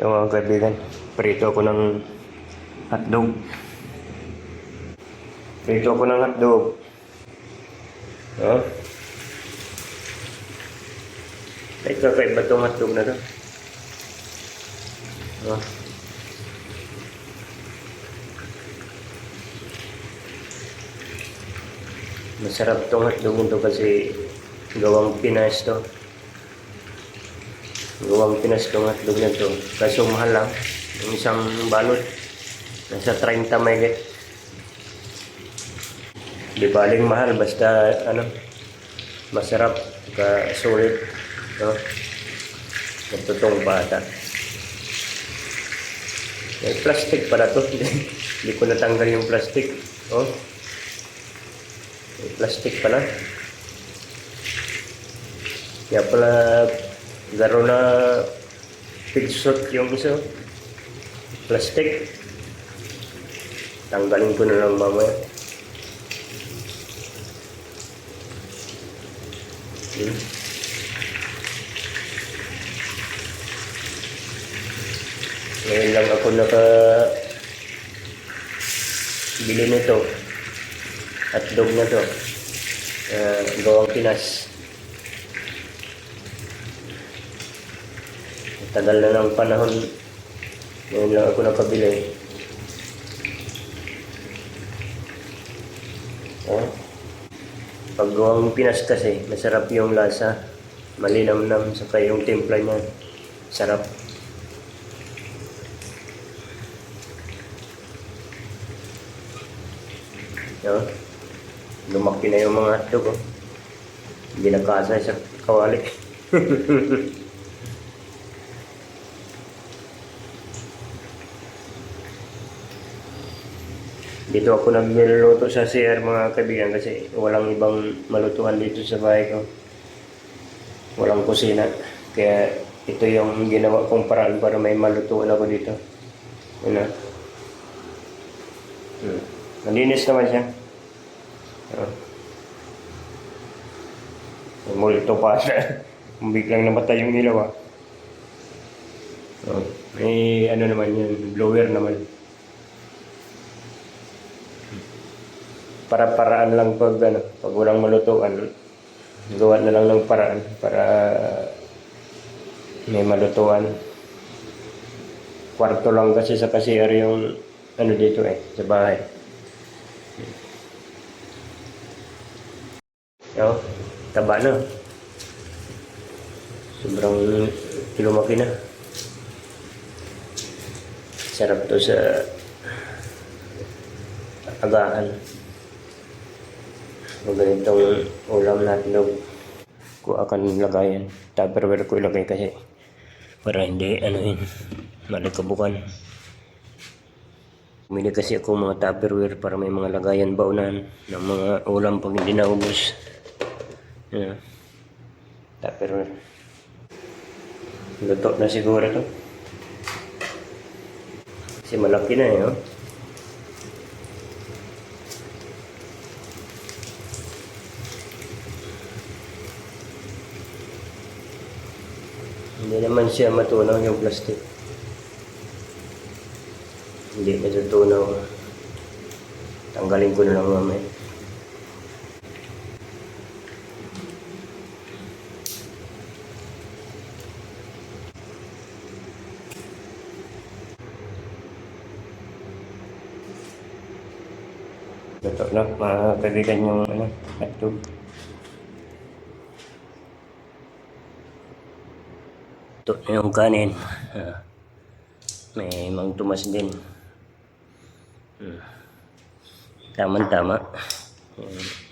Yung mga kaibigan, prito ako ng hotdog. Prito ako ng hotdog. Oh. Ay, kakaiba itong hotdog na to. Oh. Masarap itong hotdog nito kasi gawang Pinas to. Gawang Pinas itong hotdog na to. Kaso mahal lang. Yung isang balot. Nasa 30 may Di baling mahal. Basta ano. Masarap. Ka sulit. No? Nagtutong bata. May plastic pala to. Hindi ko natanggal yung plastic. Oh. May plastic pala. Kaya pala garo na pigshot yung isa. Plastic. Tanggalin ko na lang mamaya. Hmm. Ngayon lang ako naka bili nito. Hotdog na to. Uh, gawang Pinas. Tagal na ng panahon. Ngayon lang ako nakabili. Oh. Pag gawang Pinas kasi, masarap yung lasa. Malinamnam, saka yung timpla niya. Sarap. No? Lumaki na yung mga hotdog. Oh. Hindi nakasay sa kawali. Dito ako nagluluto sa CR mga kaibigan kasi walang ibang malutuhan dito sa bahay ko. Walang kusina. Kaya ito yung ginawa kong paraan para may malutuan ako dito. Ano? Hmm. Malinis naman siya. Uh, multo pa siya. Biglang namatay yung ilaw ah. Oh, may ano naman yun, blower naman. Para-paraan lang pag ano, pag walang malutuan, gawa na lang ng paraan para may malutuan. Kwarto lang kasi sa cashier yung ano dito eh, sa bahay. Yo, taba na. Sobrang lumaki na. Sarap to sa agahan. Kung ganitong ulam natin daw ko akan lagayan. Tupperware ko ilagay kasi para hindi ano yun malikabukan. Bumili kasi ako mga Tupperware para may mga lagayan baunan ng mga ulam pag hindi naubos. Yeah. Tupperware. Luto na siguro to. Kasi malaki na eh, oh. Hindi naman siya matunaw yung plastic. Hindi natutunaw. Tanggalin ko na lang mamaya. Ito na, mga kaibigan yung ano, hotdog. Ito na yung kanin. Ah, May mang tumas din. Hmm. Tama-tama. Ayan.